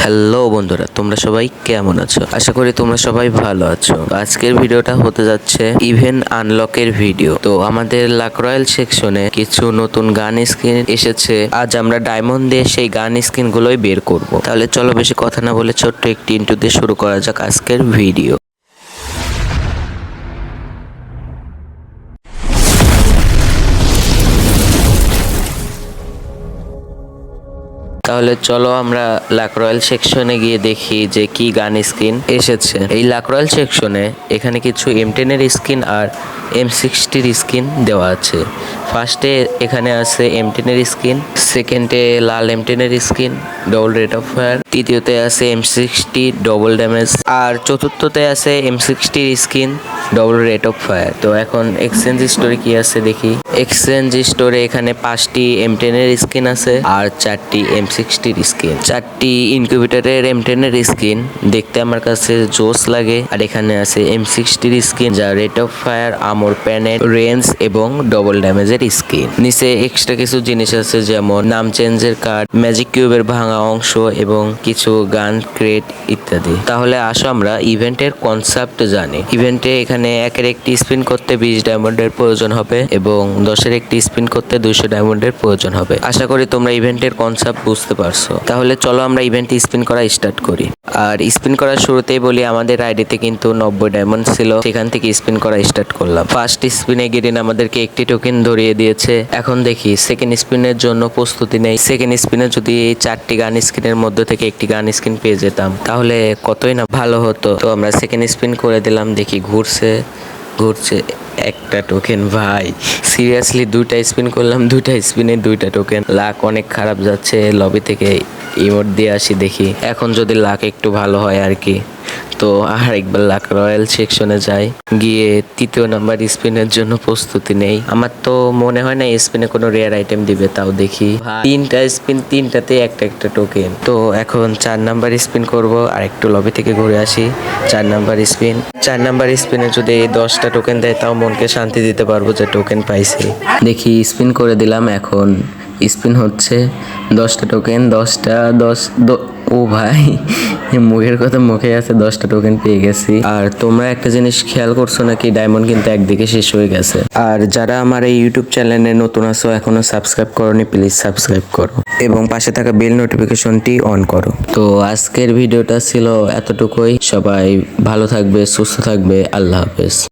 Hello বন্ধুরা, তোমরা সবাই কেমন আছো? আশা করি তোমরা সবাই ভালো আছো। আজকের ভিডিওটা হতে যাচ্ছে ইভেন আনলকের ভিডিও তো আমাদের লাক রয়্যাল সেকশনে কিছু নতুন গান স্ক্রিন এসেছে। আজ আমরা ডায়মন্ড দিয়ে সেই গান স্ক্রিনগুলোই বের করব। তাহলে চলো বেশি কথা না বলে ছোট্ট একটি ইন্টু দিয়ে শুরু করা যাক আজকের ভিডিও তাহলে চলো আমরা লাক রয়্যাল সেকশনে গিয়ে দেখি যে কি গান স্কিন এসেছে। এই লাক রয়্যাল সেকশনে এখানে কিছু এম টেনের স্কিন আর এম সিক্সটির স্কিন দেওয়া আছে। ফার্স্টে এখানে আছে এম টেনের স্কিন সেকেন্ডে লাল এম টেনের skin double rate of fire তৃতীয়তে আছে এম সিক্সটি ডবল ড্যামেজ আর চতুর্থতে আছে M সিক্সটির skin double rate of fire তো এখন এক্সচেঞ্জ স্টোরে কি আছে দেখি। এক্সচেঞ্জ স্টোরে এখানে পাঁচটি এম টেনের স্কিন আছে আর চারটি এম সিক্সটির স্কিন চারটি ইনকিউবেটরের এম টেনের স্কিন দেখতে আমার কাছে জোস লাগে। আর এখানে আছে এম সিক্সটির স্কিন যা রেট অফ ফায়ার আমর প্যানেল রেঞ্জ এবং ডবল ড্যামেজের স্কিন নিচে এক্সট্রা কিছু জিনিস আছে যেমন নাম চেঞ্জের কার্ড ম্যাজিক কিউবের ভাঙা অংশ এবং কিছু গান ক্রেট ইত্যাদি। তাহলে আসো আমরা ইভেন্টের কনসেপ্ট জানি। ইভেন্টে এখানে একের একটি স্পিন করতে বিশ ডায়মন্ডের প্রয়োজন হবে এবং দশের একটি স্পিন করতে দুইশো ডায়মন্ডের প্রয়োজন হবে। আশা করি তোমরা ইভেন্টের কনসেপ্ট বুঝতে পারছ। তাহলে চলো আমরা ইভেন্ট স্পিন করা স্টার্ট করি। আর স্পিন করার শুরুতেই বলি, আমাদের আইডিতে কিন্তু নব্বই ডায়মন্ড ছিল। সেখান থেকে স্পিন করা স্টার্ট করলাম। ফার্স্ট স্পিনে গিরিন আমাদেরকে একটি টোকেন ধরিয়ে দিয়েছে। এখন দেখি সেকেন্ড স্পিনের জন্য প্রস্তুতি নেই। সেকেন্ড স্পিনে যদি এই চারটি গান স্ক্রিনের মধ্যে থেকে একটি গান স্ক্রিন পেয়ে যেতাম, তাহলে কতই না ভালো হতো। তো আমরা সেকেন্ড স্পিন করে দিলাম, দেখি ঘুরছে। ঘুরছে। একটা টোকেন ভাই। সিরিয়াসলি দুইটা স্পিন করলাম, দুইটা স্পিনে দুইটা টোকেন লাক অনেক খারাপ যাচ্ছে লবি থেকে ইমোট দিয়ে আসি দেখি। এখন যদি লাক একটু ভালো হয় আর কি। তো আর একবার লাক রয়্যাল সেকশনে যাই। গিয়ে তৃতীয় নাম্বার স্পিনের জন্য প্রস্তুতি নেই। আমার তো মনে হয় না স্পিনে কোনো রেয়ার আইটেম দিবে, তাও দেখি। তিনটা স্পিন তিনটাতে একটা একটা টোকেন তো এখন চার নাম্বার স্পিন করব, আর একটু লবি থেকে ঘুরে আসি। চার নাম্বার স্পিন। চার নাম্বার স্পিনে যদি এই দশটা টোকেন দেয়, তাও মনকে শান্তি দিতে পারব যে টোকেন পাইছি। দেখি স্পিন করে দিলাম। এখন স্পিন হচ্ছে দশটা টোকেন দশটা, দশ ও ভাই মুখের কথা মুখে আছে, দশটা টোকেন পেয়ে গেছি। আর তোমরা একটা জিনিস খেয়াল করছ নাকি ডায়মন্ড কিন্তু একদিকে শেষ হয়ে গেছে। আর যারা আমার এই ইউটিউব চ্যানেলে নতুন আছো, এখনও সাবস্ক্রাইব করনি প্লিজ সাবস্ক্রাইব করো। এবং পাশে থাকা বেল নোটিফিকেশনটি অন করো। তো আজকের ভিডিওটা ছিল এতটুকুই। সবাই ভালো থাকবে, সুস্থ থাকবে, আল্লাহ হাফেজ।